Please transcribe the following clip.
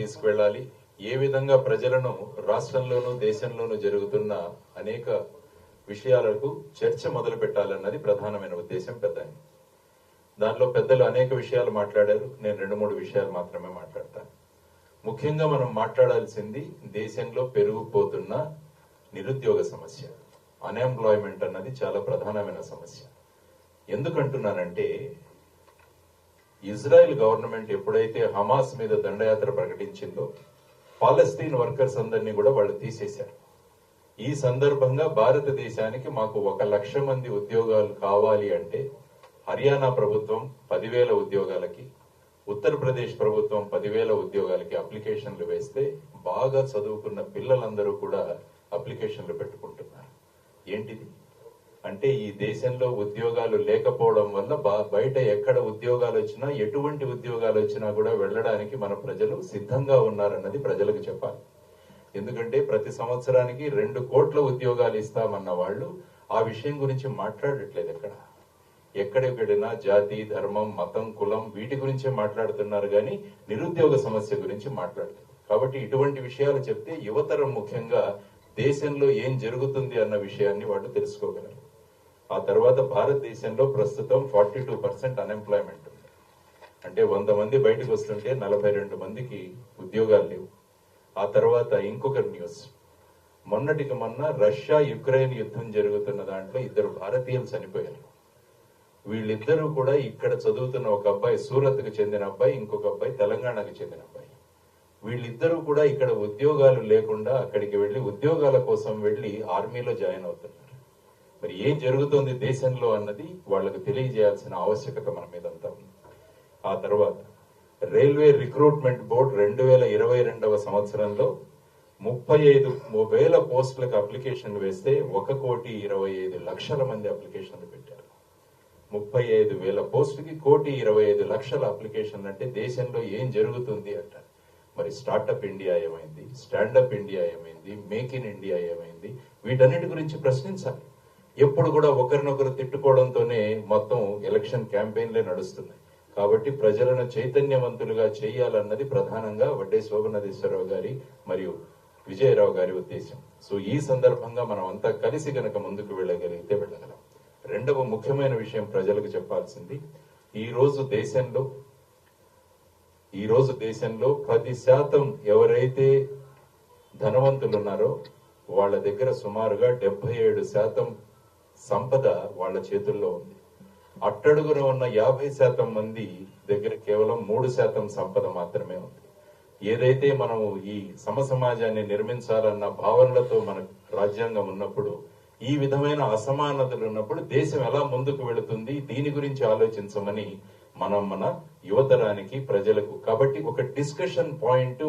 తీసుకువెళ్ళాలి. ఏ విధంగా ప్రజలను రాష్ట్రంలోనూ దేశంలోనూ జరుగుతున్న అనేక విషయాలకు చర్చ మొదలు పెట్టాలన్నది ప్రధానమైన ఉద్దేశం పెద్ద దానిలో పెద్దలు అనేక విషయాలు మాట్లాడారు. నేను రెండు మూడు విషయాలు మాత్రమే మాట్లాడతాను ముఖ్యంగా మనం మాట్లాడాల్సింది దేశంలో పెరిగిపోతున్న నిరుద్యోగ సమస్య. అన్ఎంప్లాయ్మెంట్ అన్నది చాలా ప్రధానమైన సమస్య. ఎందుకంటున్నానంటే ఇజ్రాయెల్ గవర్నమెంట్ ఎప్పుడైతే హమాస్ మీద దండయాత్ర ప్రకటించిందో పాలస్తీన్ వర్కర్స్ అందరినీ కూడా వాళ్ళు తీసేశారు. ఈ సందర్భంగా భారతదేశానికి మాకు ఒక లక్ష మంది ఉద్యోగాలు కావాలి అంటే హర్యానా ప్రభుత్వం పదివేల ఉద్యోగాలకి ఉత్తరప్రదేశ్ ప్రభుత్వం పదివేల ఉద్యోగాలకి అప్లికేషన్లు వేస్తే బాగా చదువుకున్న పిల్లలందరూ కూడా అప్లికేషన్లు పెట్టుకుంటున్నారు. ఏంటిది? అంటే ఈ దేశంలో ఉద్యోగాలు లేకపోవడం వల్ల బా- బయట ఎక్కడ ఉద్యోగాలు వచ్చినా ఎటువంటి ఉద్యోగాలు వచ్చినా కూడా వెళ్ళడానికి మన ప్రజలు సిద్ధంగా ఉన్నారన్నది ప్రజలకు చెప్పాలి. ఎందుకంటే ప్రతి సంవత్సరానికి రెండు కోట్ల ఉద్యోగాలు ఇస్తామన్న వాళ్ళు ఆ విషయం గురించి మాట్లాడట్లేదు ఎక్కడ. ఎక్కడెక్కడైనా జాతి ధర్మం మతం కులం వీటి గురించే మాట్లాడుతున్నారు కానీ నిరుద్యోగ సమస్య గురించి మాట్లాడలేదు. కాబట్టి ఇటువంటి విషయాలు చెప్తే యువతరం ముఖ్యంగా దేశంలో ఏం జరుగుతుంది అన్న విషయాన్ని వాళ్ళు తెలుసుకోగలరు. ఆ తర్వాత భారతదేశంలో ప్రస్తుతం ఫార్టీ టూ పర్సెంట్ అన్ఎంప్లాయ్మెంట్ అంటే వంద మంది బయటకు వస్తుంటే నలభై రెండు మందికి ఉద్యోగాలు లేవు. ఆ తర్వాత ఇంకొక న్యూస్ మొన్నటికి మొన్న రష్యా యుక్రెయిన్ యుద్ధం జరుగుతున్న దాంట్లో ఇద్దరు భారతీయులు చనిపోయారు. వీళ్ళిద్దరూ కూడా ఇక్కడ చదువుతున్న ఒక అబ్బాయి సూరత్కు చెందిన అబ్బాయి ఇంకొక అబ్బాయి తెలంగాణకు చెందిన అబ్బాయి. వీళ్ళిద్దరూ కూడా ఇక్కడ ఉద్యోగాలు లేకుండా అక్కడికి వెళ్ళి ఉద్యోగాల కోసం వెళ్ళి ఆర్మీలో జాయిన్ అవుతున్నారు. మరి ఏం జరుగుతోంది దేశంలో అన్నది వాళ్ళకు తెలియజేయాల్సిన ఆవశ్యకత మన మీద అంతా ఉంది. ఆ తర్వాత రైల్వే రిక్రూట్మెంట్ బోర్డు రెండు వేల ఇరవై రెండవ సంవత్సరంలో ముప్పై ఐదు వేల పోస్టులకు అప్లికేషన్లు వేస్తే ఒక కోటి ఇరవై ఐదు లక్షల మంది అప్లికేషన్లు పెట్టారు. ముప్పై ఐదు వేల పోస్టుకి కోటి ఇరవై ఐదు లక్షల అప్లికేషన్లు అంటే దేశంలో ఏం జరుగుతుంది అంటారు. మరి స్టార్టప్ ఇండియా ఏమైంది? స్టాండప్ ఇండియా ఏమైంది? మేక్ ఇన్ ఇండియా ఏమైంది? వీటన్నిటి గురించి ప్రశ్నించాలి. ఎప్పుడు కూడా ఒకరినొకరు తిట్టుకోవడంతోనే మొత్తం ఎలక్షన్ క్యాంపెయిన్లే నడుస్తున్నాయి. కాబట్టి ప్రజలను చైతన్యవంతులుగా చేయాలన్నది ప్రధానంగా వడ్డే శోభనదేశ్వరరావు గారి మరియు విజయరావు గారి ఉద్దేశం. సో ఈ సందర్భంగా మనం అంతా కలిసి గనక ముందుకు వెళ్ళగలిగితే వెళ్ళగలం. రెండవ ముఖ్యమైన విషయం ప్రజలకు చెప్పాల్సింది. ఈ రోజు దేశంలో ఈ రోజు దేశంలో పది శాతం ఎవరైతే ధనవంతులున్నారో వాళ్ళ దగ్గర సుమారుగా డెబ్బై ఏడు శాతం సంపద వాళ్ళ చేతుల్లో ఉంది. అట్టడుగున ఉన్న యాభై శాతం మంది దగ్గర కేవలం మూడు శాతం సంపద మాత్రమే ఉంది. ఏదైతే మనము ఈ సమసమాజాన్ని నిర్మించాలన్న భావనలతో మన రాజ్యాంగం ఉన్నప్పుడు ఈ విధమైన అసమానతలు ఉన్నప్పుడు దేశం ఎలా ముందుకు వెళుతుంది దీని గురించి ఆలోచించమని మనం మన యువతరానికి ప్రజలకు కాబట్టి ఒక డిస్కషన్ పాయింట్